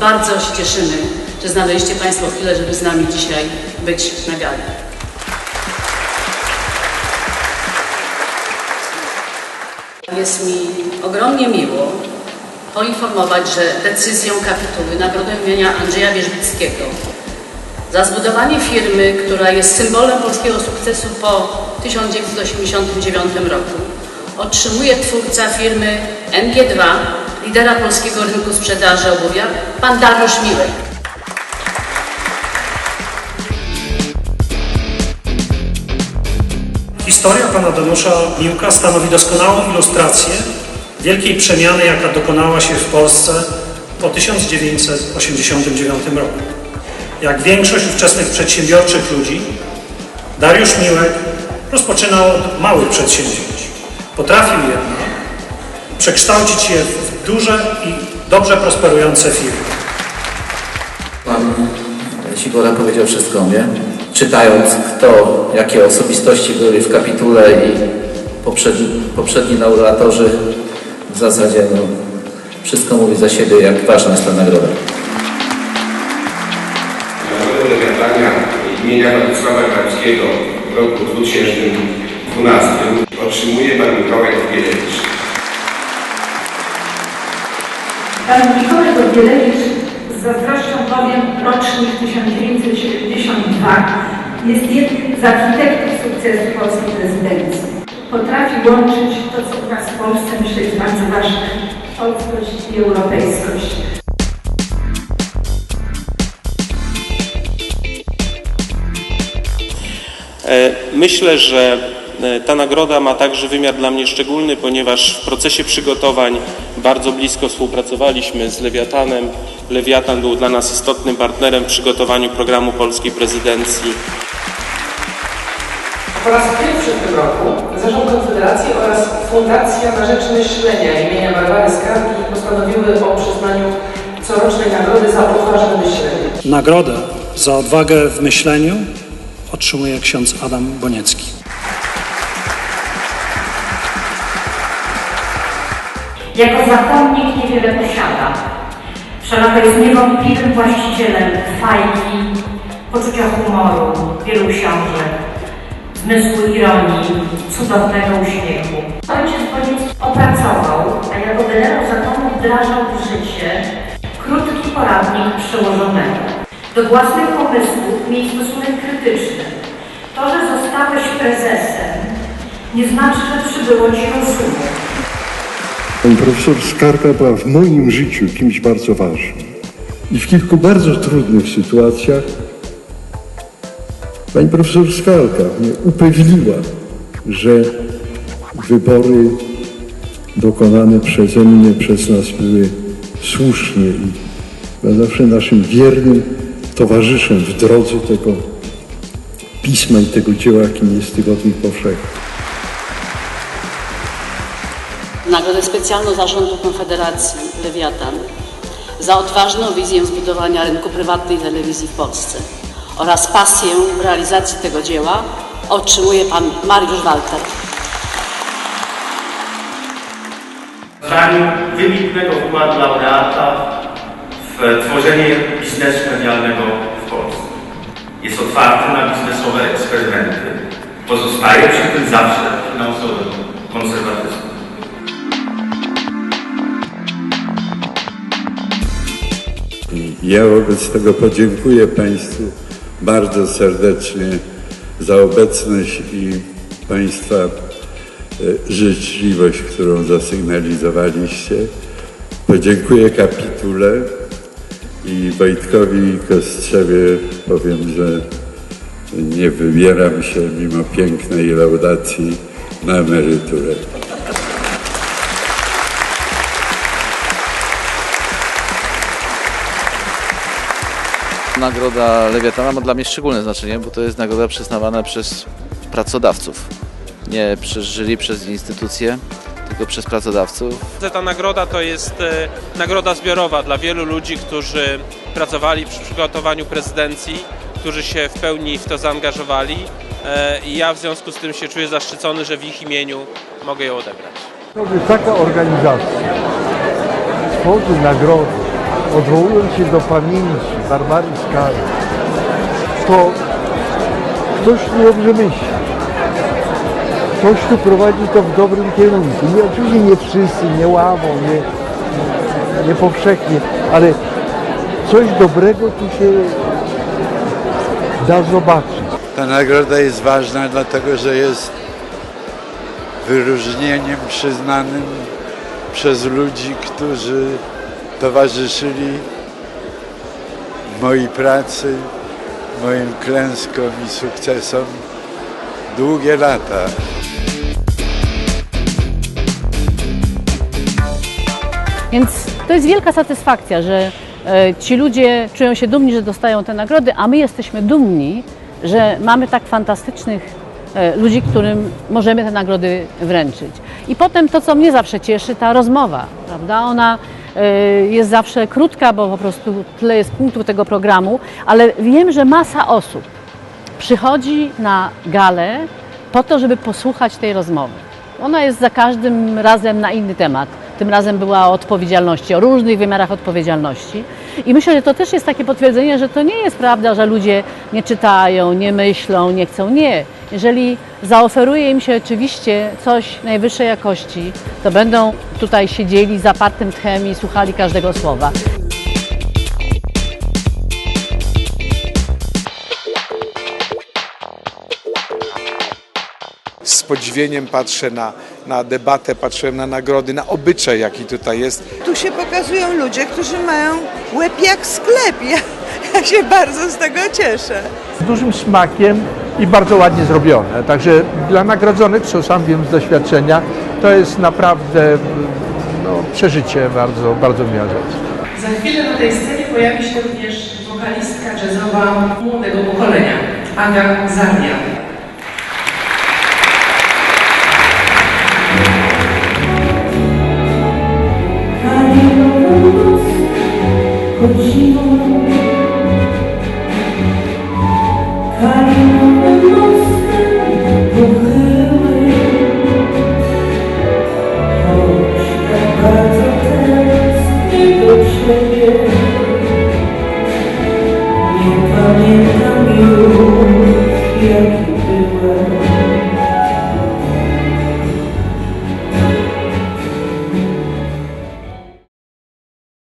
Bardzo się cieszymy, że znaleźliście Państwo chwilę, żeby z nami dzisiaj być na gali. Jest mi ogromnie miło poinformować, że decyzją kapituły nagrodę imienia Andrzeja Wierzbickiego za zbudowanie firmy, która jest symbolem polskiego sukcesu po 1989 roku, otrzymuje twórca firmy NG2, lidera polskiego rynku sprzedaży obuwia, pan Dariusz Miłek. Historia pana Danusza Miłka stanowi doskonałą ilustrację wielkiej przemiany, jaka dokonała się w Polsce po 1989 roku. Jak większość ówczesnych przedsiębiorczych ludzi, Dariusz Miłek rozpoczynał od małych przedsięwzięć. Potrafił jednak przekształcić je w duże i dobrze prosperujące firmy. Pan Sikora powiedział wszystko o mnie. Czytając kto, jakie osobistości były w kapitule i poprzedni, poprzedni laureatorzy, w zasadzie no, wszystko mówi za siebie, jak ważna jest ta nagroda. Nagrodę Lewiatania imienia Władysława Krajewskiego w roku 2012 otrzymuje pan Mikołaj Kobielewicz. Pan Mikołaj Godbielewicz, z zazdrością powiem, rocznik 1972, jest jednym z architektów sukcesu polskiej prezydencji. Potrafi łączyć to, co u nas w Polsce myślę jest bardzo ważne, polskość i europejskość. E, Myślę, że ta nagroda ma także wymiar dla mnie szczególny, ponieważ w procesie przygotowań bardzo blisko współpracowaliśmy z Lewiatanem. Lewiatan był dla nas istotnym partnerem w przygotowaniu programu polskiej prezydencji. Po raz pierwszy w tym roku Zarząd Konfederacji oraz Fundacja na Rzecz Myślenia imienia Barbary Skargi postanowiły o przyznaniu corocznej nagrody za odważne myślenie. Nagrodę za odwagę w myśleniu otrzymuje ksiądz Adam Boniecki. Jako zakonnik niewiele posiada. Wszelako jest niewątpliwym właścicielem fajki, poczucia humoru, wielu książek, zmysłu ironii, cudownego uśmiechu. Ojciec Bonicki opracował, a jako generał zakonu wdrażał w życie krótki poradnik przełożonego. Do własnych pomysłów miej stosunek krytyczny. To, że zostałeś prezesem, nie znaczy, że przybyło ci rozumu. Profesor Skarga była w moim życiu kimś bardzo ważnym. I w kilku bardzo trudnych sytuacjach pani profesor Skarga mnie upewniła, że wybory dokonane przeze mnie, przez nas były słusznie i była zawsze naszym wiernym towarzyszem w drodze tego pisma i tego dzieła, jakim jest Tygodnik Powszechny. Nagrodę specjalną Zarządu Konfederacji Lewiatan za odważną wizję zbudowania rynku prywatnej telewizji w Polsce oraz pasję w realizacji tego dzieła otrzymuje pan Mariusz Walter. Zranił wybitnego wkładu laureata w tworzenie biznesu medialnego w Polsce. Jest otwarty na biznesowe eksperymenty. Pozostaje przy tym zawsze finansowym konserwatyzmem. Ja wobec tego podziękuję Państwu bardzo serdecznie za obecność i Państwa e, życzliwość, którą zasygnalizowaliście. Podziękuję kapitule i Wojtkowi Kostrzewie powiem, że nie wybieram się mimo pięknej laudacji na emeryturę. Nagroda Lewiatana ma dla mnie szczególne znaczenie, bo to jest nagroda przyznawana przez pracodawców. Nie przez jury, przez instytucje, tylko przez pracodawców. Ta nagroda to jest e, nagroda zbiorowa dla wielu ludzi, którzy pracowali przy przygotowaniu prezydencji, którzy się w pełni w to zaangażowali e, i ja w związku z tym się czuję zaszczycony, że w ich imieniu mogę ją odebrać. Taka organizacja tworzy nagrody, odwołując się do pamięci Barbary Skary, to ktoś tu dobrze myśli. Ktoś tu prowadzi to w dobrym kierunku. Nie, oczywiście nie wszyscy, nie łamą, nie, nie powszechnie, ale coś dobrego tu się da zobaczyć. Ta nagroda jest ważna, dlatego że jest wyróżnieniem przyznanym przez ludzi, którzy towarzyszyli mojej pracy, moim klęskom i sukcesom długie lata. Więc to jest wielka satysfakcja, że e, ci ludzie czują się dumni, że dostają te nagrody, a my jesteśmy dumni, że mamy tak fantastycznych e, ludzi, którym możemy te nagrody wręczyć. I potem to, co mnie zawsze cieszy, ta rozmowa, prawda? Ona jest zawsze krótka, bo po prostu tyle jest punktów tego programu, ale wiem, że masa osób przychodzi na galę po to, żeby posłuchać tej rozmowy. Ona jest za każdym razem na inny temat. Tym razem była o odpowiedzialności, o różnych wymiarach odpowiedzialności. I myślę, że to też jest takie potwierdzenie, że to nie jest prawda, że ludzie nie czytają, nie myślą, nie chcą. Nie. Jeżeli zaoferuje im się oczywiście coś najwyższej jakości, to będą tutaj siedzieli z zapartym tchem i słuchali każdego słowa. z podziwieniem patrzę na, na debatę, patrzyłem na nagrody, na obyczaj, jaki tutaj jest. Tu się pokazują ludzie, którzy mają łeb jak sklep. Ja, ja się bardzo z tego cieszę. Z dużym smakiem i bardzo ładnie zrobione. Także dla nagrodzonych, co sam wiem z doświadczenia, to jest naprawdę no, przeżycie bardzo, bardzo miłe rzecz. Za chwilę na tej scenie pojawi się również wokalistka jazzowa młodego pokolenia, Aga Zarnia. Nie pamiętam już, byłem.